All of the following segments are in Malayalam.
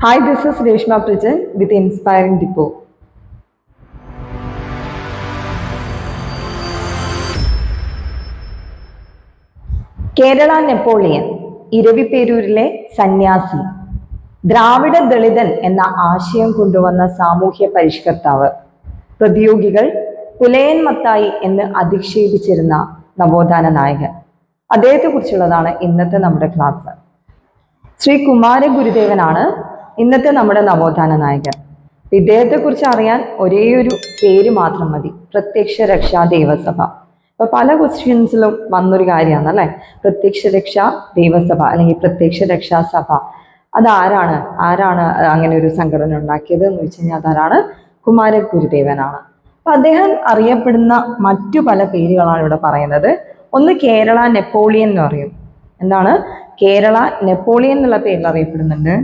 Hi, this is Reshma Prijan with Inspiring depot Kerala Napoleon ഇരവിപ്പേരൂരിലെ സന്യാസി ദ്രാവിഡ ദളിതൻ എന്ന ആശയം കൊണ്ടുവന്ന സാമൂഹ്യ പരിഷ്കർത്താവ്. പ്രതിയോഗികൾ പുലയൻ മത്തായി എന്ന് അധിക്ഷേപിച്ചിരുന്ന നവോത്ഥാന നായകൻ. അദ്ദേഹത്തെ കുറിച്ചുള്ളതാണ് ഇന്നത്തെ നമ്മുടെ ക്ലാസ്. ശ്രീ കുമാര ഗുരുദേവനാണ് ഇന്നത്തെ നമ്മുടെ നവോത്ഥാന നായകൻ. ഇദ്ദേഹത്തെ കുറിച്ച് അറിയാൻ ഒരേ ഒരു പേര് മാത്രം മതി. പ്രത്യക്ഷ രക്ഷാ ദേവസഭ. അപ്പൊ പല ക്വസ്റ്റ്യൻസിലും വന്നൊരു കാര്യമാണ് അല്ലെ? പ്രത്യക്ഷ രക്ഷാ ദേവസഭ അല്ലെങ്കിൽ പ്രത്യക്ഷ രക്ഷാ സഭ. അതാരാണ്? ആരാണ് അങ്ങനെ ഒരു സംഘടന ഉണ്ടാക്കിയത് എന്ന് വെച്ച് കഴിഞ്ഞാൽ അതാരാണ്? കുമാര ഗുരുദേവനാണ്. അപ്പൊ അദ്ദേഹം അറിയപ്പെടുന്ന മറ്റു പല പേരുകളാണ് ഇവിടെ പറയുന്നത്. ഒന്ന് കേരള നെപ്പോളിയൻ എന്ന് പറയും. എന്താണ്? കേരള നെപ്പോളിയൻ എന്നുള്ള പേരിൽ അറിയപ്പെടുന്നുണ്ട്.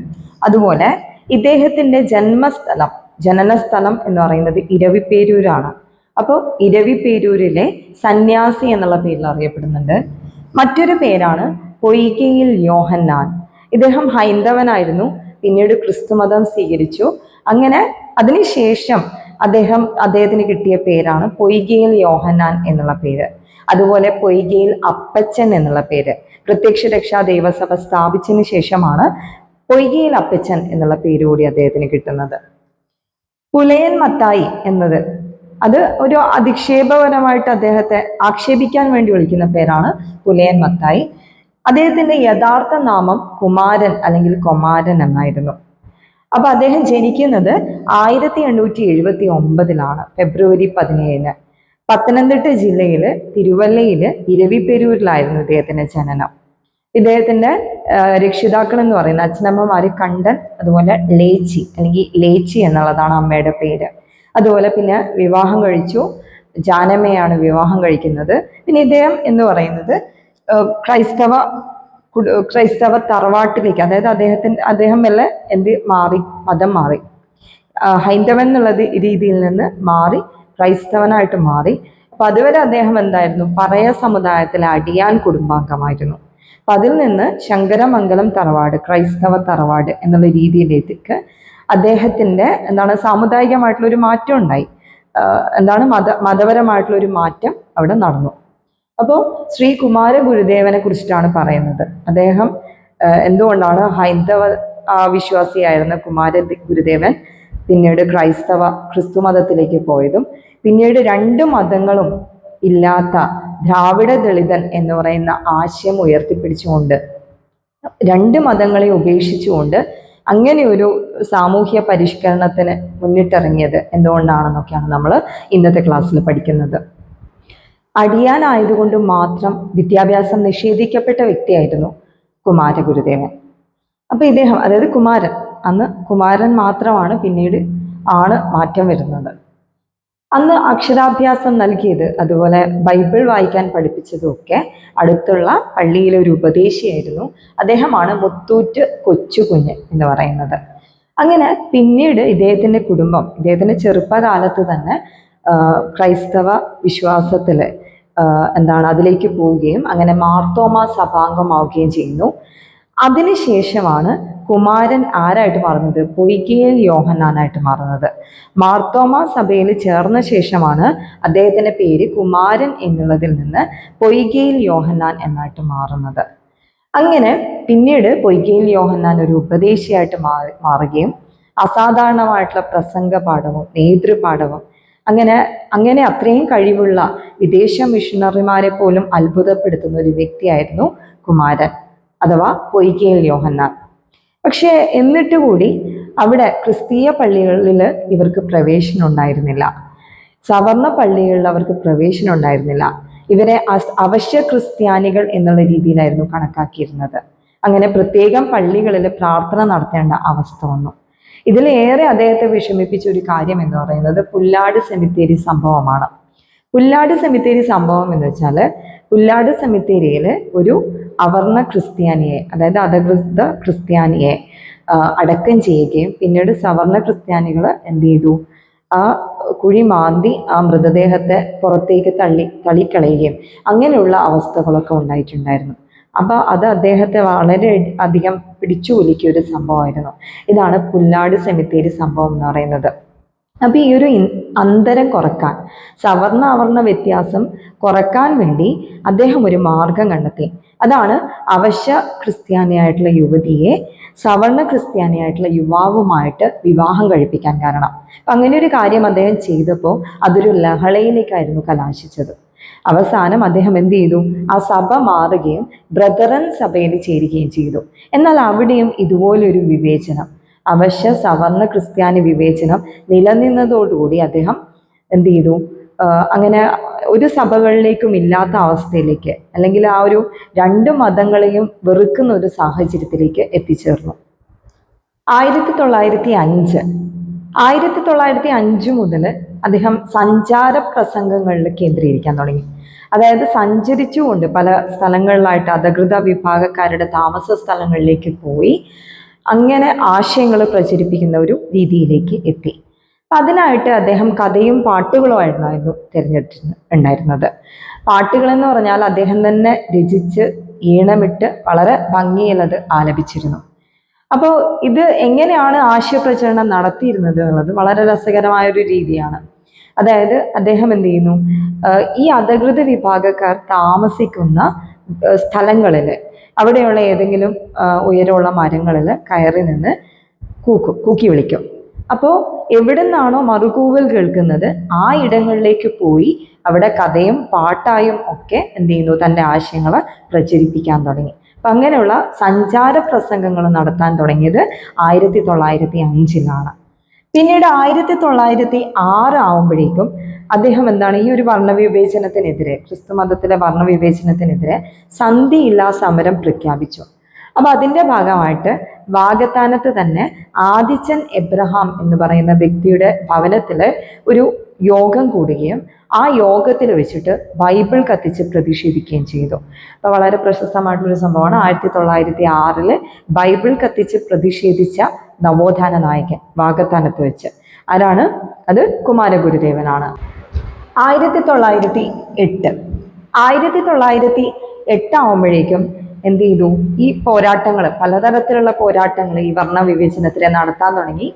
അതുപോലെ ഇദ്ദേഹത്തിന്റെ ജന്മസ്ഥലം ജനനസ്ഥലം എന്ന് പറയുന്നത് ഇരവിപ്പേരൂരാണ് അപ്പോൾ ഇരവിപ്പേരൂരിലെ സന്യാസി എന്നുള്ള പേരിൽ അറിയപ്പെടുന്നുണ്ട്. മറ്റൊരു പേരാണ് പൊയ്കയിൽ യോഹന്നാൻ. ഇദ്ദേഹം ഹൈന്ദവനായിരുന്നു പിന്നീട് ക്രിസ്തുമതം സ്വീകരിച്ചു. അങ്ങനെ അതിനുശേഷം അദ്ദേഹം അദ്ദേഹത്തിന് കിട്ടിയ പേരാണ് പൊയ്കയിൽ യോഹന്നാൻ എന്നുള്ള പേര്. അതുപോലെ പൊയ്കയിൽ അപ്പച്ചൻ എന്നുള്ള പേര്. പ്രത്യക്ഷ രക്ഷാ ദേവസഭ സ്ഥാപിച്ചതിന് ശേഷമാണ് പൊയ്കയിൽ അപ്പച്ചൻ എന്നുള്ള പേര് കൂടി അദ്ദേഹത്തിന് കിട്ടുന്നത്. പുലയൻ മത്തായി എന്നത് അത് ഒരു അധിക്ഷേപപരമായിട്ട് അദ്ദേഹത്തെ ആക്ഷേപിക്കാൻ വേണ്ടി വിളിക്കുന്ന പേരാണ് പുലയൻ മത്തായി. അദ്ദേഹത്തിന്റെ യഥാർത്ഥ നാമം കുമാരൻ അല്ലെങ്കിൽ കൊമാരൻ എന്നായിരുന്നു. അപ്പൊ അദ്ദേഹം ജനിക്കുന്നത് ആയിരത്തി എണ്ണൂറ്റി എഴുപത്തി ഒമ്പതിലാണ് ഫെബ്രുവരി പതിനേഴിന്. പത്തനംതിട്ട ജില്ലയിൽ തിരുവല്ലയിൽ ഇരവിപ്പെരൂരിലായിരുന്നു ഇദ്ദേഹത്തിന്റെ ജനനം. ഇദ്ദേഹത്തിന്റെ രക്ഷിതാക്കൾ എന്ന് പറയുന്ന അച്ഛനമ്മമാര് കണ്ടൻ അതുപോലെ ലേച്ചി അല്ലെങ്കിൽ ലേച്ചി എന്നുള്ളതാണ് അമ്മയുടെ പേര്. അതുപോലെ പിന്നെ വിവാഹം കഴിച്ചു. ജാനമ്മയാണ് വിവാഹം കഴിക്കുന്നത്. പിന്നെ ഇദ്ദേഹം എന്ന് പറയുന്നത് ക്രൈസ്തവ ക്രൈസ്തവ തറവാട്ടിലേക്ക് അതായത് അദ്ദേഹത്തിന് അദ്ദേഹം മെല്ലെ എന്ത് മാറി മതം മാറി. ഹൈന്ദവൻ എന്നുള്ള രീതിയിൽ നിന്ന് മാറി ക്രൈസ്തവനായിട്ട് മാറി. അപ്പൊ അതുവരെ അദ്ദേഹം എന്തായിരുന്നു? പറയ സമുദായത്തിലെ അടിയാൻ കുടുംബാംഗമായിരുന്നു. അപ്പൊ അതിൽ നിന്ന് ശങ്കരമംഗലം തറവാട് ക്രൈസ്തവ തറവാട് എന്നുള്ള രീതിയിലേക്ക് അദ്ദേഹത്തിന്റെ എന്താണ് സാമുദായികമായിട്ടുള്ള ഒരു മാറ്റം ഉണ്ടായി. എന്താണ് മത മതപരമായിട്ടുള്ള ഒരു മാറ്റം അവിടെ നടന്നു. അപ്പോൾ ശ്രീ കുമാര ഗുരുദേവനെ കുറിച്ചിട്ടാണ് പറയുന്നത്. അദ്ദേഹം എന്തുകൊണ്ടാണ് ഹൈന്ദവ വിശ്വാസിയായിരുന്ന കുമാര ഗുരുദേവൻ പിന്നീട് ക്രൈസ്തവ ക്രിസ്തു മതത്തിലേക്ക് പോയതും പിന്നീട് രണ്ട് മതങ്ങളും ഇല്ലാത്ത ദ്രാവിഡ ദളിതൻ എന്ന് പറയുന്ന ആശയം ഉയർത്തിപ്പിടിച്ചുകൊണ്ട് രണ്ട് മതങ്ങളെ ഉപേക്ഷിച്ചുകൊണ്ട് അങ്ങനെ ഒരു സാമൂഹ്യ പരിഷ്കരണത്തിന് മുന്നിട്ടിറങ്ങിയത് എന്തുകൊണ്ടാണെന്നൊക്കെയാണ് നമ്മൾ ഇന്നത്തെ ക്ലാസ്സിൽ പഠിക്കുന്നത്. അടിയാനായതുകൊണ്ട് മാത്രം വിദ്യാഭ്യാസം നിഷേധിക്കപ്പെട്ട വ്യക്തിയായിരുന്നു കുമാരഗുരുദേവൻ അപ്പൊ ഇദ്ദേഹം അതായത് കുമാരൻ അന്ന് കുമാരൻ മാത്രമാണ് പിന്നീട് ആണ് മാറ്റം വരുന്നത്. അന്ന് അക്ഷരാഭ്യാസം നൽകിയത് അതുപോലെ ബൈബിൾ വായിക്കാൻ പഠിപ്പിച്ചതുമൊക്കെ അടുത്തുള്ള പള്ളിയിലെ ഒരു ഉപദേശിയായിരുന്നു. അദ്ദേഹമാണ് മുത്തൂറ്റ് കൊച്ചുകുഞ്ഞ് എന്ന് പറയുന്നത്. അങ്ങനെ പിന്നീട് ഇദ്ദേഹത്തിന്റെ കുടുംബം ഇദ്ദേഹത്തിന്റെ ചെറുപ്പകാലത്ത് തന്നെ ക്രൈസ്തവ വിശ്വാസത്തിൽ എന്താണ് അതിലേക്ക് പോവുകയും അങ്ങനെ മാർത്തോമ സഭാംഗമാവുകയും ചെയ്യുന്നു. അതിനുശേഷമാണ് കുമാരൻ ആരായിട്ട് മാറുന്നത്? പൊയ്കേൽ യോഹന്നാനായിട്ട് മാറുന്നത്. മാർത്തോമ സഭയിൽ ചേർന്ന ശേഷമാണ് അദ്ദേഹത്തിന്റെ പേര് കുമാരൻ എന്നുള്ളതിൽ നിന്ന് പൊയ്കേൽ യോഹന്നാൻ എന്നായിട്ട് മാറുന്നത്. അങ്ങനെ പിന്നീട് പൊയ്കേൽ യോഹന്നാൻ ഒരു ഉപദേശിയായിട്ട് മാറി മാറുകയും അസാധാരണമായിട്ടുള്ള പ്രസംഗ പാഠവും നേതൃപാഠവും അങ്ങനെ അങ്ങനെ അത്രയും കഴിവുള്ള വിദേശ മിഷണറിമാരെ പോലും അത്ഭുതപ്പെടുത്തുന്ന ഒരു വ്യക്തിയായിരുന്നു കുമാരൻ അഥവാ പൊയ്കയിൽ യോഹന്നാൻ. പക്ഷേ എന്നിട്ട് കൂടി അവിടെ ക്രിസ്തീയ പള്ളികളിൽ ഇവർക്ക് പ്രവേശനം ഉണ്ടായിരുന്നില്ല സവർണ പള്ളികളിൽ അവർക്ക് പ്രവേശനം ഉണ്ടായിരുന്നില്ല ഇവരെ അവശ്യ ക്രിസ്ത്യാനികൾ എന്നുള്ള രീതിയിലായിരുന്നു കണക്കാക്കിയിരുന്നത്. അങ്ങനെ പ്രത്യേകം പള്ളികളിൽ പ്രാർത്ഥന നടത്തേണ്ട അവസ്ഥ വന്നു. ഇതിലേറെ അദ്ദേഹത്തെ വിഷമിപ്പിച്ച ഒരു കാര്യം എന്ന് പറയുന്നത് പുല്ലാട് സെമിത്തേരി സംഭവമാണ്. പുല്ലാട് സെമിത്തേരി സംഭവം എന്ന് വെച്ചാൽ പുല്ലാട് സെമിത്തേരിയിൽ ഒരു അവർണ ക്രിസ്ത്യാനിയെ അതായത് അധകൃത ക്രിസ്ത്യാനിയെ അടക്കം ചെയ്യുകയും പിന്നീട് സവർണ ക്രിസ്ത്യാനികൾ എന്ത് ചെയ്തു? ആ കുഴി മാന്തി ആ മൃതദേഹത്തെ പുറത്തേക്ക് തള്ളി തള്ളിക്കളയുകയും അങ്ങനെയുള്ള അവസ്ഥകളൊക്കെ ഉണ്ടായിട്ടുണ്ടായിരുന്നു. അപ്പോൾ അത് അദ്ദേഹത്തെ വളരെ അധികം പിടിച്ചു കുലുക്കിയ ഒരു സംഭവമായിരുന്നു. ഇതാണ് പുല്ലാട് സെമിത്തേരി സംഭവം എന്ന് പറയുന്നത്. അപ്പോൾ ഈ ഒരു അന്തരം കുറയ്ക്കാൻ സവർണ അവർണ വ്യത്യാസം കുറയ്ക്കാൻ വേണ്ടി അദ്ദേഹം ഒരു മാർഗം കണ്ടെത്തി. അതാണ് അവശ്യ ക്രിസ്ത്യാനിയായിട്ടുള്ള യുവതിയെ സവർണ ക്രിസ്ത്യാനിയായിട്ടുള്ള യുവാവുമായിട്ട് വിവാഹം കഴിപ്പിക്കാൻ കാരണം. അങ്ങനെ ഒരു കാര്യം അദ്ദേഹം ചെയ്തപ്പോൾ അതൊരു ലഹളയിലേക്കായിരുന്നു കലാശിച്ചത്. അവസാനം അദ്ദേഹം എന്ത് ചെയ്തു? ആ സഭ മാറുകയും ബ്രദറൻ സഭയിൽ ചേരുകയും ചെയ്തു. എന്നാൽ അവിടെയും ഇതുപോലൊരു വിവേചനം. അവശ്യ സവർണ ക്രിസ്ത്യാനി വിവേചനം നിലനിന്നതോടുകൂടി അദ്ദേഹം എന്ത് ചെയ്തു അങ്ങനെ ഒരു സഭകളിലേക്കും ഇല്ലാത്ത അവസ്ഥയിലേക്ക് അല്ലെങ്കിൽ ആ ഒരു രണ്ട് മതങ്ങളെയും വെറുക്കുന്ന ഒരു സാഹചര്യത്തിലേക്ക് എത്തിച്ചേർന്നു. ആയിരത്തി തൊള്ളായിരത്തി അഞ്ച് ആയിരത്തി തൊള്ളായിരത്തി അഞ്ച് മുതൽ അദ്ദേഹം സഞ്ചാര പ്രസംഗങ്ങളിൽ കേന്ദ്രീകരിക്കാൻ തുടങ്ങി. അതായത് സഞ്ചരിച്ചുകൊണ്ട് പല സ്ഥലങ്ങളിലായിട്ട് അധികൃത വിഭാഗക്കാരുടെ താമസ സ്ഥലങ്ങളിലേക്ക് പോയി. അങ്ങനെ ആശയങ്ങൾ പ്രചരിപ്പിക്കുന്ന ഒരു രീതിയിലേക്ക് എത്തി. അതിനായിട്ട് അദ്ദേഹം കഥയും പാട്ടുകളുമായിരുന്നു തിരഞ്ഞെടുത്തിരുന്ന ഉണ്ടായിരുന്നത്. പാട്ടുകളെന്ന് പറഞ്ഞാൽ അദ്ദേഹം തന്നെ രചിച്ച് ഈണമിട്ട് വളരെ ഭംഗിയിൽ അത് ആലപിച്ചിരുന്നു. അപ്പോൾ ഇത് എങ്ങനെയാണ് ആശയപ്രചരണം നടത്തിയിരുന്നത് എന്നുള്ളത് വളരെ രസകരമായ ഒരു രീതിയാണ്. അതായത് അദ്ദേഹം എന്ത് ചെയ്യുന്നു? ഈ അധികൃത വിഭാഗക്കാർ താമസിക്കുന്ന സ്ഥലങ്ങളിൽ അവിടെയുള്ള ഏതെങ്കിലും ഉയരമുള്ള മരങ്ങളിൽ കയറി നിന്ന് കൂക്കും കൂക്കി വിളിക്കും. അപ്പോൾ എവിടെ നിന്നാണോ മറുകൂവൽ കേൾക്കുന്നത് ആ ഇടങ്ങളിലേക്ക് പോയി അവിടെ കഥയും പാട്ടായും ഒക്കെ എന്ത് ചെയ്യുന്നു? തന്റെ ആശയങ്ങൾ പ്രചരിപ്പിക്കാൻ തുടങ്ങി. അപ്പം അങ്ങനെയുള്ള സഞ്ചാര പ്രസംഗങ്ങൾ നടത്താൻ തുടങ്ങിയത് ആയിരത്തി തൊള്ളായിരത്തി അഞ്ചിലാണ്. പിന്നീട് ആയിരത്തി തൊള്ളായിരത്തി ആറ് ആവുമ്പോഴേക്കും അദ്ദേഹം എന്താണ് ഈ ഒരു വർണവിവേചനത്തിനെതിരെ ക്രിസ്തു മതത്തിലെ വർണവിവേചനത്തിനെതിരെ സന്ധിയില്ലാ സമരം പ്രഖ്യാപിച്ചു. അപ്പൊ അതിന്റെ ഭാഗമായിട്ട് വാഗത്താനത്ത് തന്നെ ആദിച്ചൻ എബ്രഹാം എന്ന് പറയുന്ന വ്യക്തിയുടെ ഭവനത്തിൽ ഒരു യോഗം കൂടുകയും ആ യോഗത്തിൽ വെച്ചിട്ട് ബൈബിൾ കത്തിച്ച് പ്രതിഷേധിക്കുകയും ചെയ്തു. അപ്പോൾ വളരെ പ്രശസ്തമായിട്ടുള്ളൊരു സംഭവമാണ്. ആയിരത്തി തൊള്ളായിരത്തി ആറിൽ ബൈബിൾ കത്തിച്ച് പ്രതിഷേധിച്ച നവോത്ഥാന നായകൻ വാഗത്താനത്ത് വെച്ച്. ആരാണ്? അത് കുമാരഗുരുദേവനാണ്. ആയിരത്തി തൊള്ളായിരത്തി എട്ട് ആയിരത്തി തൊള്ളായിരത്തി എട്ടാവുമ്പോഴേക്കും എന്ത് ചെയ്തു? ഈ പോരാട്ടങ്ങൾ പലതരത്തിലുള്ള പോരാട്ടങ്ങൾ ഈ വർണ വിവേചനത്തിനെ നടത്താൻ തുടങ്ങി.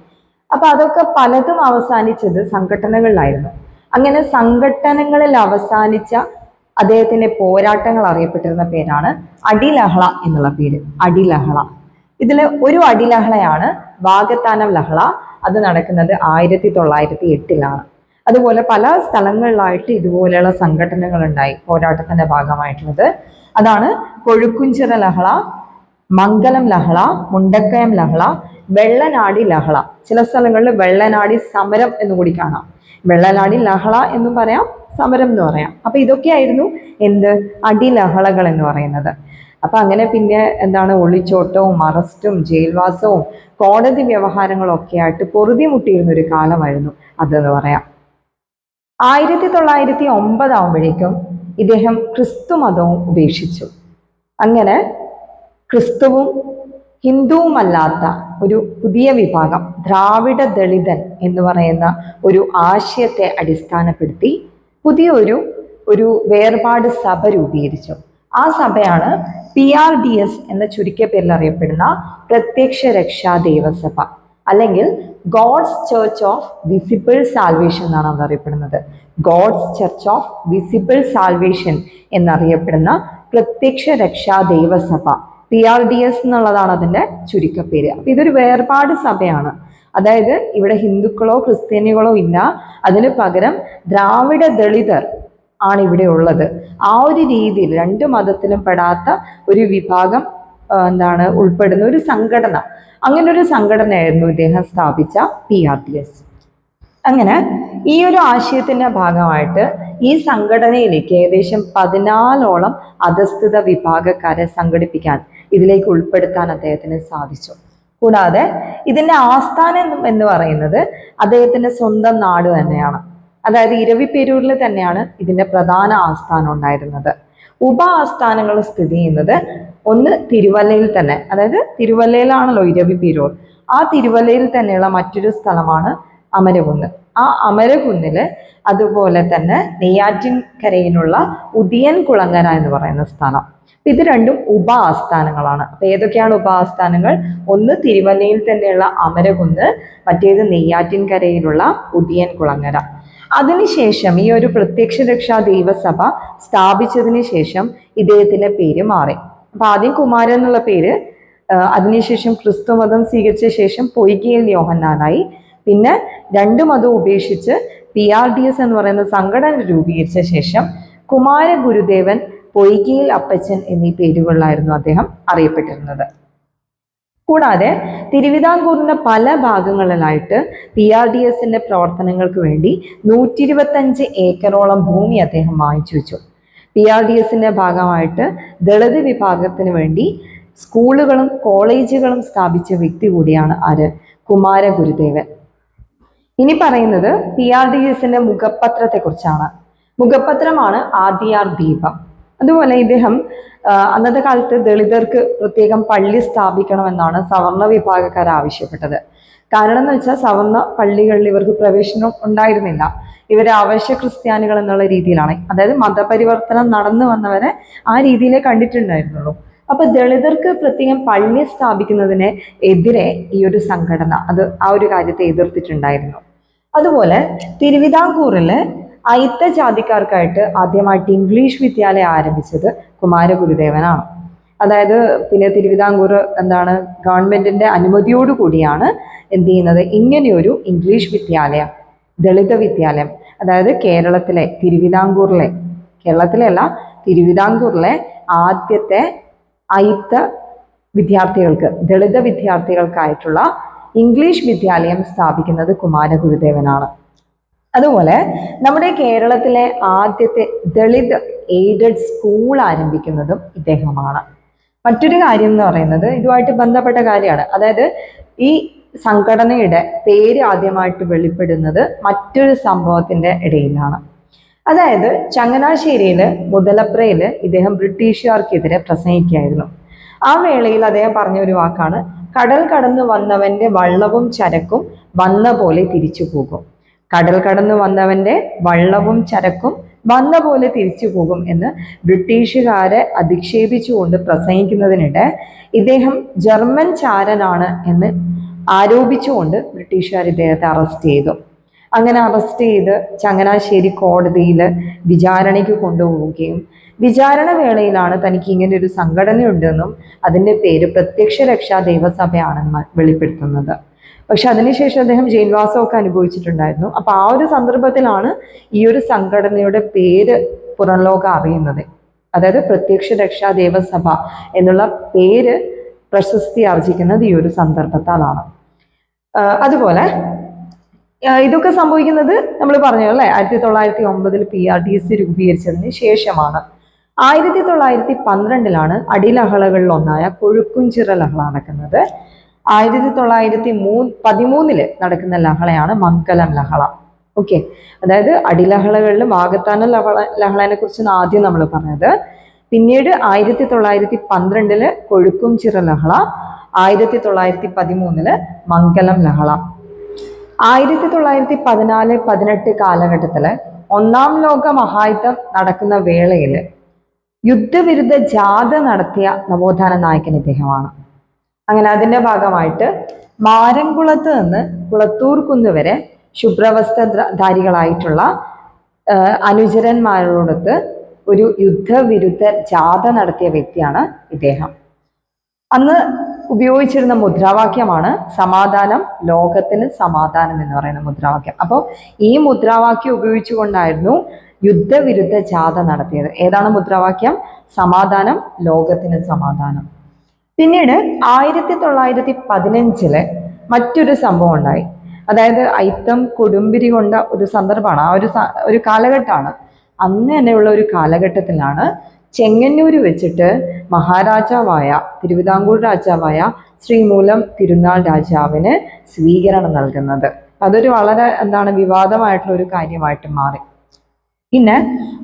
അപ്പൊ അതൊക്കെ പലതും അവസാനിച്ചത് സംഘടനകളിലായിരുന്നു. അങ്ങനെ സംഘട്ടനങ്ങളിൽ അവസാനിച്ച അദ്ദേഹത്തിന്റെ പോരാട്ടങ്ങൾ അറിയപ്പെട്ടിരുന്ന പേരാണ് അടിലഹള എന്നുള്ള പേര്. അടിലഹള. ഇതിൽ ഒരു അടിലഹളയാണ് വാഗത്താനം ലഹള. അത് നടക്കുന്നത് ആയിരത്തി തൊള്ളായിരത്തി എട്ടിലാണ്. അതുപോലെ പല സ്ഥലങ്ങളിലായിട്ട് ഇതുപോലെയുള്ള സംഘടനകൾ ഉണ്ടായി പോരാട്ടത്തിന്റെ ഭാഗമായിട്ടുള്ളത്. അതാണ് കൊഴുക്കുഞ്ചിറ ലഹള മംഗലം ലഹള മുണ്ടക്കയം ലഹള വെള്ളനാടി ലഹള. ചില സ്ഥലങ്ങളിൽ വെള്ളനാടി സമരം എന്ന് കൂടി കാണാം. വെള്ളനാടി ലഹള എന്നും പറയാം സമരം എന്ന് പറയാം. അപ്പൊ ഇതൊക്കെയായിരുന്നു എന്ത് അടിലഹളകൾ എന്ന് പറയുന്നത്. അപ്പൊ അങ്ങനെ പിന്നെ എന്താണ് ഒളിച്ചോട്ടവും അറസ്റ്റും ജയിൽവാസവും കോടതി വ്യവഹാരങ്ങളും ഒക്കെ ആയിട്ട് പൊറുതി മുട്ടിയിരുന്ന ഒരു കാലമായിരുന്നു അതെന്ന് പറയാം. ആയിരത്തി തൊള്ളായിരത്തി ഒമ്പതാവുമ്പോഴേക്കും ഇദ്ദേഹം ക്രിസ്തു മതവും ഉപേക്ഷിച്ചു. അങ്ങനെ ക്രിസ്തുവും ഹിന്ദുവുമല്ലാത്ത ഒരു പുതിയ വിഭാഗം ദ്രാവിഡ ദളിതൻ എന്ന് പറയുന്ന ഒരു ആശയത്തെ അടിസ്ഥാനപ്പെടുത്തി പുതിയൊരു ഒരു വേർപാട് സഭ രൂപീകരിച്ചു. ആ സഭയാണ് പി ആർ ഡി എസ് എന്ന ചുരുക്കപ്പേരിൽ അറിയപ്പെടുന്ന പ്രത്യക്ഷ രക്ഷാ ദേവസഭ അല്ലെങ്കിൽ God's church of visible salvation എന്നാണ് അത് അറിയപ്പെടുന്നത്. God's church of visible salvation എന്നറിയപ്പെടുന്ന പ്രത്യക്ഷ രക്ഷാ ദൈവസഭ. പി ആർ ഡി എസ് എന്നുള്ളതാണ് അതിന്റെ ചുരുക്കപ്പേര് അപ്പൊ ഇതൊരു വേർപാട് സഭയാണ്. അതായത് ഇവിടെ ഹിന്ദുക്കളോ ക്രിസ്ത്യാനികളോ ഇല്ല. അതിന് പകരം ദ്രാവിഡ ദളിതർ ആണ് ഇവിടെ ഉള്ളത്. ആ ഒരു രീതിയിൽ രണ്ട് മതത്തിലും പെടാത്ത ഒരു വിഭാഗം എന്താണ് ഉൾപ്പെടുന്ന ഒരു സംഘടന. അങ്ങനെ ഒരു സംഘടനയായിരുന്നു ഇദ്ദേഹം സ്ഥാപിച്ച പി ആർ ടി എസ് അങ്ങനെ ഈ ഒരു ആശയത്തിന്റെ ഭാഗമായിട്ട് ഈ സംഘടനയിലേക്ക് ഏകദേശം പതിനാലോളം അധസ്ഥിത വിഭാഗക്കാരെ സംഘടിപ്പിക്കാൻ ഇതിലേക്ക് ഉൾപ്പെടുത്താൻ അദ്ദേഹത്തിന് സാധിച്ചു. കൂടാതെ ഇതിന്റെ ആസ്ഥാനം എന്ന് പറയുന്നത് അദ്ദേഹത്തിന്റെ സ്വന്തം നാട് തന്നെയാണ്. അതായത് ഇരവിപ്പേരൂരിൽ തന്നെയാണ് ഇതിന്റെ പ്രധാന ആസ്ഥാനം ഉണ്ടായിരുന്നത്. ഉപ ആസ്ഥാനങ്ങൾ സ്ഥിതി ചെയ്യുന്നത് ഒന്ന് തിരുവല്ലയിൽ തന്നെ അതായത് തിരുവല്ലയിലാണല്ലോ ഇരവിപ്പേരൂർ ആ തിരുവല്ലയിൽ തന്നെയുള്ള മറ്റൊരു സ്ഥലമാണ് അമരകുന്ന്. ആ അമരകുന്നിൽ അതുപോലെ തന്നെ നെയ്യാറ്റിൻകരയിലുള്ള ഉദിയൻ കുളങ്ങര എന്ന് പറയുന്ന സ്ഥലം. ഇത് രണ്ടും ഉപ ആസ്ഥാനങ്ങളാണ് അപ്പൊ ഏതൊക്കെയാണ് ഉപ ആസ്ഥാനങ്ങൾ ഒന്ന് തിരുവല്ലയിൽ തന്നെയുള്ള അമരകുന്ന് മറ്റേത് നെയ്യാറ്റിൻകരയിലുള്ള ഉദിയൻ കുളങ്ങര. അതിനുശേഷം ഈ ഒരു പ്രത്യക്ഷ രക്ഷാ ദൈവസഭ സ്ഥാപിച്ചതിന് ശേഷം ഇദ്ദേഹത്തിന്റെ പേര് മാറി. അപ്പൊ ആദ്യം കുമാരൻ എന്നുള്ള പേര് അതിനുശേഷം ക്രിസ്തു മതം സ്വീകരിച്ച ശേഷം പൊയ്കയിൽ യോഹന്നാനായി. പിന്നെ രണ്ടു മതം ഉപേക്ഷിച്ച് പി ആർ ഡി എസ് എന്ന് പറയുന്ന സംഘടന രൂപീകരിച്ച ശേഷം കുമാര ഗുരുദേവൻ പൊയ്കയിൽ അപ്പച്ചൻ എന്നീ പേരുകളിലായിരുന്നു അദ്ദേഹം അറിയപ്പെട്ടിരുന്നത്. കൂടാതെ തിരുവിതാംകൂറിന്റെ പല ഭാഗങ്ങളിലായിട്ട് പി ആർ ഡി എസിന്റെ പ്രവർത്തനങ്ങൾക്ക് വേണ്ടി നൂറ്റി ഇരുപത്തഞ്ച് ഏക്കറോളം ഭൂമി അദ്ദേഹം വാങ്ങിച്ചു വെച്ചു. പി ആർ ഡി എസിന്റെ ഭാഗമായിട്ട് ദളിത് വിഭാഗത്തിന് വേണ്ടി സ്കൂളുകളും കോളേജുകളും സ്ഥാപിച്ച വ്യക്തി കൂടിയാണ് ആര്? കുമാര ഗുരുദേവൻ ഇനി പറയുന്നത് പി ആർ ഡി എസിന്റെ മുഖപത്രത്തെ കുറിച്ചാണ് മുഖപത്രമാണ് ആദിയാർ ദീപം. അതുപോലെ ഇദ്ദേഹം അന്നത്തെ കാലത്ത് ദളിതർക്ക് പ്രത്യേകം പള്ളി സ്ഥാപിക്കണമെന്നാണ് സവർണ വിഭാഗക്കാർ ആവശ്യപ്പെട്ടത്. കാരണം എന്ന് വെച്ചാൽ സവർണ പള്ളികളിൽ ഇവർക്ക് പ്രവേശനം ഉണ്ടായിരുന്നില്ല. ഇവരെ അവശ്യ ക്രിസ്ത്യാനികൾ എന്നുള്ള രീതിയിലാണ്. അതായത് മതപരിവർത്തനം നടന്നു വന്നവരെ ആ രീതിയിലേ കണ്ടിട്ടുണ്ടായിരുന്നുള്ളൂ. അപ്പൊ ദളിതർക്ക് പ്രത്യേകം പള്ളി സ്ഥാപിക്കുന്നതിന് എതിരെ ഈ ഒരു സംഘടന അത് ആ ഒരു കാര്യത്തെ എതിർത്തിട്ടുണ്ടായിരുന്നു. അതുപോലെ തിരുവിതാംകൂറിൽ അയിത്ത ജാതിക്കാർക്കായിട്ട് ആദ്യമായിട്ട് ഇംഗ്ലീഷ് വിദ്യാലയം ആരംഭിച്ചത് കുമാരഗുരുദേവനാണ് അതായത് പിന്നെ തിരുവിതാംകൂർ എന്താണ് ഗവൺമെന്റിന്റെ അനുമതിയോടുകൂടിയാണ് എന്ത് ചെയ്യുന്നത്? ഇങ്ങനെയൊരു ഇംഗ്ലീഷ് വിദ്യാലയം ദളിത വിദ്യാലയം അതായത് കേരളത്തിലെ തിരുവിതാംകൂറിലെ കേരളത്തിലെ അല്ല തിരുവിതാംകൂറിലെ ആദ്യത്തെ അയിത്ത വിദ്യാർത്ഥികൾക്ക് ദളിത വിദ്യാർത്ഥികൾക്കായിട്ടുള്ള ഇംഗ്ലീഷ് വിദ്യാലയം സ്ഥാപിക്കുന്നത് കുമാരഗുരുദേവനാണ് അതുപോലെ നമ്മുടെ കേരളത്തിലെ ആദ്യത്തെ ദളിത് എയ്ഡഡ് സ്കൂൾ ആരംഭിക്കുന്നതും ഇദ്ദേഹമാണ്. മറ്റൊരു കാര്യം എന്ന് പറയുന്നത് ഇതുമായിട്ട് ബന്ധപ്പെട്ട കാര്യമാണ്. അതായത് ഈ സംഘടനയുടെ പേര് ആദ്യമായിട്ട് വെളിപ്പെടുന്നത് മറ്റൊരു സംഭവത്തിന്റെ ഇടയിലാണ്. അതായത് ചങ്ങനാശ്ശേരിയിൽ മുതലപ്രയിൽ ഇദ്ദേഹം ബ്രിട്ടീഷുകാർക്കെതിരെ പ്രസംഗിക്കുകയായിരുന്നു. ആ വേളയിൽ അദ്ദേഹം പറഞ്ഞ ഒരു വാക്കാണ് കടൽ കടന്നു വന്നവന്റെ വള്ളവും ചരക്കും വന്ന പോലെ തിരിച്ചു പോകും. കടൽ കടന്നു വന്നവന്റെ വള്ളവും ചരക്കും വന്ന പോലെ തിരിച്ചു പോകും എന്ന് ബ്രിട്ടീഷുകാരെ അധിക്ഷേപിച്ചുകൊണ്ട് പ്രസംഗിക്കുന്നതിനിടെ ഇദ്ദേഹം ജർമ്മൻ ചാരനാണ് എന്ന് ആരോപിച്ചുകൊണ്ട് ബ്രിട്ടീഷുകാർ ഇദ്ദേഹത്തെ അറസ്റ്റ് ചെയ്തു. അങ്ങനെ അറസ്റ്റ് ചെയ്ത് ചങ്ങനാശ്ശേരി കോടതിയിൽ വിചാരണയ്ക്ക് കൊണ്ടുപോവുകയും വിചാരണ വേളയിലാണ് തനിക്ക് ഇങ്ങനെ ഒരു സംഘടനയുണ്ടെന്നും അതിന്റെ പേര് പ്രത്യക്ഷ രക്ഷാ ദേവസഭയാണെന്ന് വെളിപ്പെടുത്തുന്നത്. പക്ഷെ അതിനുശേഷം അദ്ദേഹം ജയിൽവാസമൊക്കെ അനുഭവിച്ചിട്ടുണ്ടായിരുന്നു. അപ്പൊ ആ ഒരു സന്ദർഭത്തിലാണ് ഈ ഒരു സംഘടനയുടെ പേര് പുറം ലോകം അറിയുന്നത്. അതായത് പ്രത്യക്ഷ രക്ഷാ ദേവസഭ എന്നുള്ള പേര് പ്രശസ്തി ആർജിക്കുന്നത് ഈ ഒരു സന്ദർഭത്താലാണ്. അതുപോലെ ഇതൊക്കെ സംഭവിക്കുന്നത് നമ്മൾ പറഞ്ഞു അല്ലേ? ആയിരത്തി തൊള്ളായിരത്തി ഒമ്പതിൽ പി ആർ ഡി എസ് രൂപീകരിച്ചതിന് ശേഷമാണ്. ആയിരത്തി തൊള്ളായിരത്തി പന്ത്രണ്ടിലാണ് അടിലഹളകളിൽ ഒന്നായ കൊഴുക്കുംചിറ ലഹള നടക്കുന്നത്. ആയിരത്തി തൊള്ളായിരത്തി മൂ പതിമൂന്നിൽ നടക്കുന്ന ലഹളയാണ് മംഗലം ലഹള. ഓക്കെ അതായത് അടിലഹളകളിൽ വാഗത്താന ലഹള ലഹളനെ കുറിച്ചാണ് ആദ്യം നമ്മൾ പറഞ്ഞത്. പിന്നീട് ആയിരത്തി തൊള്ളായിരത്തി പന്ത്രണ്ടിൽ കൊഴുക്കുംചിറ ലഹള ആയിരത്തി തൊള്ളായിരത്തി പതിമൂന്നിൽ മംഗലം ലഹള. ആയിരത്തി തൊള്ളായിരത്തി പതിനാല് പതിനെട്ട് കാലഘട്ടത്തിൽ ഒന്നാം ലോക മഹായുദ്ധം നടക്കുന്ന വേളയിൽ യുദ്ധവിരുദ്ധ ജാഥ നടത്തിയ നവോത്ഥാന നായകൻ ഇദ്ദേഹമാണ്. അങ്ങനെ അതിന്റെ ഭാഗമായിട്ട് മാരംകുളത്ത് നിന്ന് കുളത്തൂർ കുന്ന് വരെ ശുഭ്രവസ്ത്രധാരികളായിട്ടുള്ള അനുചരന്മാരോടൊത്ത് ഒരു യുദ്ധവിരുദ്ധ ജാഥ നടത്തിയ വ്യക്തിയാണ് ഇദ്ദേഹം. അന്ന് ഉപയോഗിച്ചിരുന്ന മുദ്രാവാക്യമാണ് സമാധാനം ലോകത്തിന് സമാധാനം എന്ന് പറയുന്ന മുദ്രാവാക്യം. അപ്പോൾ ഈ മുദ്രാവാക്യം ഉപയോഗിച്ചുകൊണ്ടായിരുന്നു യുദ്ധവിരുദ്ധ ജാഥ നടത്തിയത്. ഏതാണ് മുദ്രാവാക്യം? സമാധാനം ലോകത്തിന് സമാധാനം. പിന്നീട് ആയിരത്തി തൊള്ളായിരത്തി പതിനഞ്ചിൽ മറ്റൊരു സംഭവം ഉണ്ടായി. അതായത് ഐത്തം കൊടുമ്പിരി കൊണ്ട ഒരു സന്ദർഭമാണ്. ആ ഒരു ഒരു കാലഘട്ടമാണ്. അന്ന് തന്നെയുള്ള ഒരു കാലഘട്ടത്തിലാണ് ചെങ്ങന്നൂർ വെച്ചിട്ട് മഹാരാജാവായ തിരുവിതാംകൂർ രാജാവായ ശ്രീമൂലം തിരുനാൾ രാജാവിന് സ്വീകരണം നൽകുന്നത്. അതൊരു വളരെ എന്താണ് വിവാദമായിട്ടുള്ള ഒരു കാര്യമായിട്ട് മാറി. പിന്നെ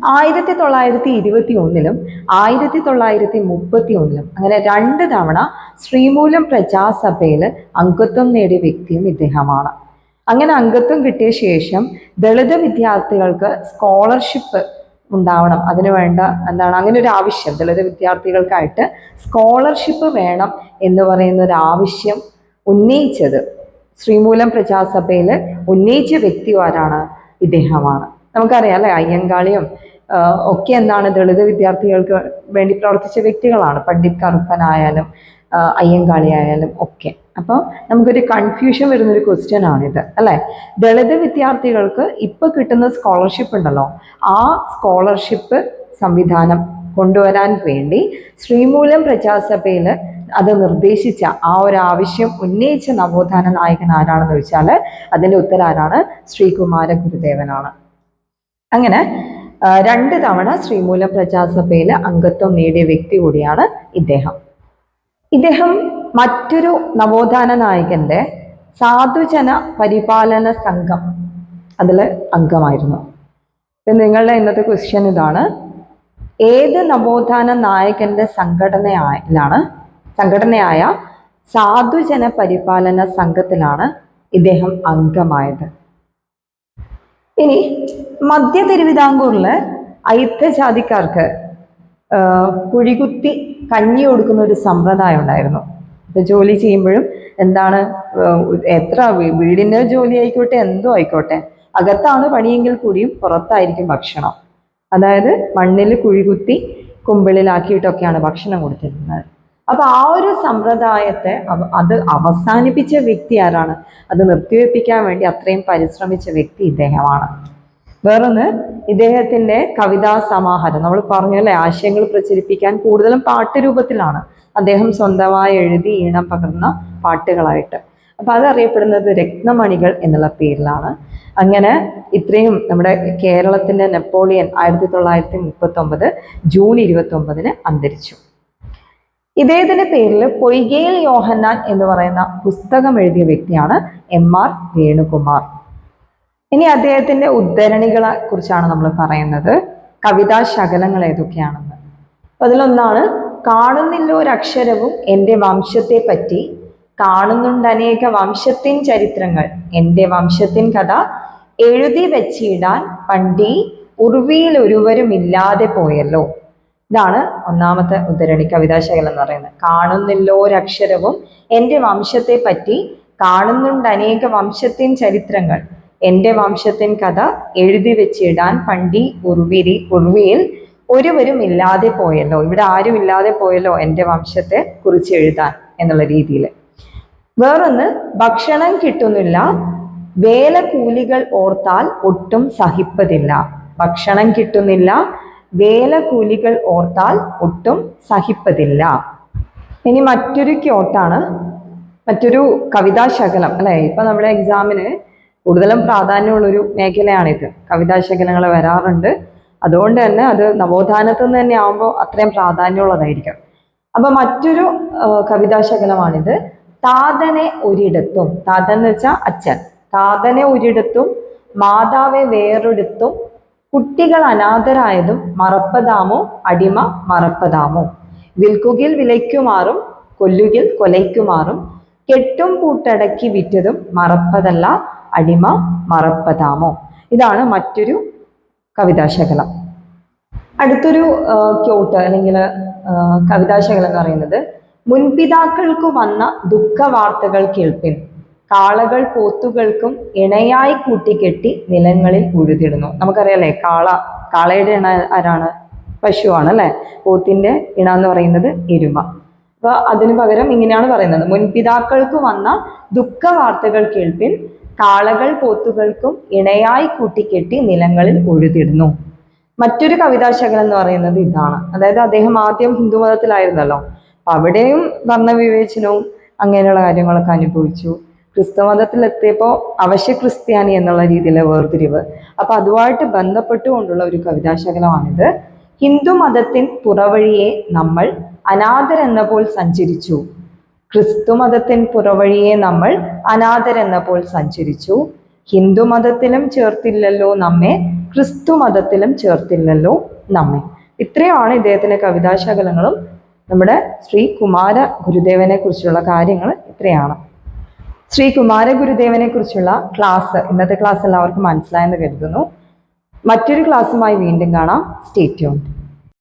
ആയിരത്തി തൊള്ളായിരത്തി ഇരുപത്തി ഒന്നിലും ആയിരത്തി തൊള്ളായിരത്തി മുപ്പത്തി ഒന്നിലും അങ്ങനെ രണ്ട് തവണ ശ്രീമൂലം പ്രജാസഭയിൽ അംഗത്വം നേടിയ വ്യക്തിയും ഇദ്ദേഹമാണ്. അങ്ങനെ അംഗത്വം കിട്ടിയ ശേഷം ദളിത് വിദ്യാർത്ഥികൾക്ക് സ്കോളർഷിപ്പ് ഉണ്ടാവണം. അതിന് വേണ്ട എന്താണ് അങ്ങനെ ഒരു ആവശ്യം. ദളിത് വിദ്യാർത്ഥികൾക്കായിട്ട് സ്കോളർഷിപ്പ് വേണം എന്ന് പറയുന്ന ഒരു ആവശ്യം ഉന്നയിച്ചത് ശ്രീമൂലം പ്രജാസഭയിൽ ഉന്നയിച്ച വ്യക്തി ആരാണ് ഇദ്ദേഹമാണ്. നമുക്കറിയാം അല്ലെ? അയ്യങ്കാളിയും ഒക്കെ എന്താണ് ദളിത് വിദ്യാർത്ഥികൾക്ക് വേണ്ടി പ്രവർത്തിച്ച വ്യക്തികളാണ്. പണ്ഡിറ്റ് കറുപ്പനായാലും അയ്യങ്കാളിയായാലും ഒക്കെ. അപ്പോൾ നമുക്കൊരു കൺഫ്യൂഷൻ വരുന്നൊരു ക്വസ്റ്റ്യൻ ആണിത് അല്ലേ? ദളിത് വിദ്യാർത്ഥികൾക്ക് ഇപ്പോൾ കിട്ടുന്ന സ്കോളർഷിപ്പ് ഉണ്ടല്ലോ. ആ സ്കോളർഷിപ്പ് സംവിധാനം കൊണ്ടുവരാൻ വേണ്ടി ശ്രീമൂലം പ്രജാസഭയിൽ അത് നിർദ്ദേശിച്ച ആ ഒരു ആവശ്യം ഉന്നയിച്ച നവോത്ഥാന നായകൻ ആരാണെന്ന് ചോദിച്ചാൽ അതിന്റെ ഉത്തരാരാണ് ശ്രീകുമാര ഗുരുദേവനാണ്. അങ്ങനെ രണ്ട് തവണ ശ്രീമൂലം പ്രജാസഭയിൽ അംഗത്വം നേടിയ വ്യക്തി കൂടിയാണ് ഇദ്ദേഹം. ഇദ്ദേഹം മറ്റൊരു നവോത്ഥാന നായകന്റെ സാധുജന പരിപാലന സംഘം അതിൽ അംഗമായിരുന്നു. നിങ്ങളുടെ ഇന്നത്തെ ക്വസ്റ്റ്യൻ ഇതാണ്. ഏത് നവോത്ഥാന നായകന്റെ സംഘടനയിലാണ് സംഘടനയായ സാധുജന പരിപാലന സംഘത്തിലാണ് ഇദ്ദേഹം അംഗമായത്. ഇനി മധ്യ തിരുവിതാംകൂറിൽ അയിത്തജാതിക്കാർക്ക് കുഴികുത്തി കഞ്ഞി കൊടുക്കുന്ന ഒരു സമ്പ്രദായം ഉണ്ടായിരുന്നു. ജോലി ചെയ്യുമ്പോഴും എന്താണ് എത്ര വീടിന്റെ ജോലി ആയിക്കോട്ടെ എന്തോ ആയിക്കോട്ടെ. അകത്താണ് പണിയെങ്കിൽ കൂടിയും പുറത്തായിരിക്കും ഭക്ഷണം. അതായത് മണ്ണിൽ കുഴികുത്തി കുമ്പിളിലാക്കിയിട്ടൊക്കെയാണ് ഭക്ഷണം കൊടുത്തിരുന്നത്. അപ്പൊ ആ ഒരു സമ്പ്രദായത്തെ അത് അവസാനിപ്പിച്ച വ്യക്തി ആരാണ്? അത് നിർത്തിവെപ്പിക്കാൻ വേണ്ടി അത്രയും പരിശ്രമിച്ച വ്യക്തി ഇദ്ദേഹമാണ്. വേറൊന്ന് ഇദ്ദേഹത്തിന്റെ കവിതാ സമാഹാരം. നമ്മൾ പറഞ്ഞല്ലേ ആശയങ്ങൾ പ്രചരിപ്പിക്കാൻ കൂടുതലും പാട്ട് രൂപത്തിലാണ് അദ്ദേഹം സ്വന്തമായി എഴുതി ഈണം പകർന്ന പാട്ടുകളായിട്ട്. അപ്പൊ അതറിയപ്പെടുന്നത് രത്നമണികൾ എന്നുള്ള പേരിലാണ്. അങ്ങനെ ഇത്രയും നമ്മുടെ കേരളത്തിന്റെ നെപ്പോളിയൻ ആയിരത്തി തൊള്ളായിരത്തി മുപ്പത്തി ഒമ്പത് ജൂൺ ഇരുപത്തി ഒമ്പതിന് അന്തരിച്ചു. ഇദ്ദേഹത്തിന്റെ പേരിൽ പൊയ്കേൽ യോഹന്നാൻ എന്ന് പറയുന്ന പുസ്തകം എഴുതിയ വ്യക്തിയാണ് എം ആർ വേണുകുമാർ ഇനി അദ്ദേഹത്തിന്റെ ഉദ്ധരണികളെ കുറിച്ചാണ് നമ്മൾ പറയുന്നത്. കവിതാ ശകലങ്ങൾ ഏതൊക്കെയാണെന്ന്. അതിലൊന്നാണ് കാണുന്നില്ല ഒരക്ഷരവും എന്റെ വംശത്തെ പറ്റി. കാണുന്നുണ്ട് അനേക വംശത്തിൻ ചരിത്രങ്ങൾ. എന്റെ വംശത്തിൻ കഥ എഴുതി വെച്ചിടാൻ പണ്ടി ഉർവിയിൽ ഒരുവരും ഇല്ലാതെ പോയല്ലോ. ഇതാണ് ഒന്നാമത്തെ ഉദ്ധരണി കവിതാശകലം എന്ന് പറയുന്നത്. കാണുന്നില്ലോ ഒരക്ഷരവും എന്റെ വംശത്തെ പറ്റി. കാണുന്നുണ്ട് അനേക വംശത്തിൻ ചരിത്രങ്ങൾ. എന്റെ വംശത്തിൻ കഥ എഴുതി വെച്ചിടാൻ പണ്ടി ഉർവിരി ഉർവിയിൽ ഒരുവരും ഇല്ലാതെ പോയല്ലോ. ഇവിടെ ആരും ഇല്ലാതെ പോയല്ലോ എന്റെ വംശത്തെ കുറിച്ച് എഴുതാൻ എന്നുള്ള രീതിയിൽ. വേറൊന്ന് ഭക്ഷണം കിട്ടുന്നില്ല. വേല കൂലികൾ ഓർത്താൽ ഒട്ടും സഹിപ്പതില്ല. ഭക്ഷണം കിട്ടുന്നില്ല. വേല കൂലികൾ ഓർത്താൽ ഒട്ടും സഹിപ്പതില്ല. ഇനി മറ്റൊരു ക്യോട്ടാണ് മറ്റൊരു കവിതാശകലം. അല്ലെ? ഇപ്പൊ നമ്മുടെ എക്സാമിന് കൂടുതലും പ്രാധാന്യമുള്ളൊരു മേഖലയാണിത്. കവിതാശകലങ്ങൾ വരാറുണ്ട്. അതുകൊണ്ട് തന്നെ അത് നവോത്ഥാനത്തിൽ നിന്ന് തന്നെ ആകുമ്പോൾ അത്രയും പ്രാധാന്യമുള്ളതായിരിക്കും. അപ്പൊ മറ്റൊരു കവിതാ കവിതാശകലമാണിത്. താതനെ ഒരിടത്തും താതൻ എന്ന് വെച്ചാൽ അച്ഛൻ. താതനെ ഒരിടത്തും മാതാവെ വേറൊരിടത്തും കുട്ടികൾ അനാഥരായതും മറപ്പതാമോ അടിമ മറപ്പതാമോ? വിൽക്കുകിൽ വിലയ്ക്കുമാറും കൊല്ലുകിൽ കൊലയ്ക്കുമാറും കെട്ടും പൂട്ടടക്കി വിറ്റതും മറപ്പതല്ല അടിമ മറപ്പതാമോ? ഇതാണ് മറ്റൊരു കവിതാശകലം. അടുത്തൊരു ക്യോട്ട് അല്ലെങ്കിൽ കവിതാശകലം എന്ന് പറയുന്നത് മുൻപിതാക്കൾക്ക് വന്ന ദുഃഖവാർത്തകൾ കേൾപ്പിൻ. കാളകൾ പോത്തുകൾക്കും ഇണയായി കൂട്ടിക്കെട്ടി നിലങ്ങളിൽ ഉഴുതിടുന്നു. നമുക്കറിയാലേ കാള കാളയുടെ ഇണ ആരാണ്? പശുവാണ് അല്ലെ പോത്തിന്റെ ഇണ എന്ന് പറയുന്നത് എരുമ. അപ്പൊ അതിനു പകരം ഇങ്ങനെയാണ് പറയുന്നത്. മുൻപിതാക്കൾക്ക് വന്ന ദുഃഖവാർത്തകൾ കേൾപ്പിൻ. കാളകൾ പോത്തുകൾക്കും ഇണയായി കൂട്ടിക്കെട്ടി നിലങ്ങളിൽ ഒഴുതിടുന്നു മറ്റൊരു കവിതാശകലം എന്ന് പറയുന്നത് ഇതാണ്. അതായത് അദ്ദേഹം ആദ്യം ഹിന്ദു മതത്തിലായിരുന്നല്ലോ. അവിടെയും വർണവിവേചനവും അങ്ങനെയുള്ള കാര്യങ്ങളൊക്കെ അനുഭവിച്ചു. ക്രിസ്തു മതത്തിലെത്തിയപ്പോൾ അവശ്യ ക്രിസ്ത്യാനി എന്നുള്ള രീതിയിലെ വേർതിരിവ്. അപ്പൊ അതുമായിട്ട് ബന്ധപ്പെട്ടുകൊണ്ടുള്ള ഒരു കവിതാശകലമാണിത് ഹിന്ദു മതത്തിൻ പുറവഴിയെ നമ്മൾ അനാഥരെന്ന പോൽ സഞ്ചരിച്ചു. ക്രിസ്തു മതത്തിൻ പുറവഴിയെ നമ്മൾ അനാഥരെന്ന പോൽ സഞ്ചരിച്ചു. ഹിന്ദു മതത്തിലും ചേർത്തില്ലല്ലോ നമ്മെ ക്രിസ്തുമതത്തിലും ചേർത്തില്ലല്ലോ നമ്മെ. ഇത്രയുമാണ് ഇദ്ദേഹത്തിന്റെ കവിതാശകലങ്ങളും. നമ്മുടെ ശ്രീ കുമാര ഗുരുദേവനെ കുറിച്ചുള്ള കാര്യങ്ങൾ ഇത്രയാണ്. ശ്രീ കുമാര ഗുരുദേവനെ കുറിച്ചുള്ള ക്ലാസ് ഇന്നത്തെ ക്ലാസ് എല്ലാവർക്കും മനസ്സിലായെന്ന് കരുതുന്നു. മറ്റൊരു ക്ലാസ്സുമായി വീണ്ടും കാണാം. സ്റ്റേ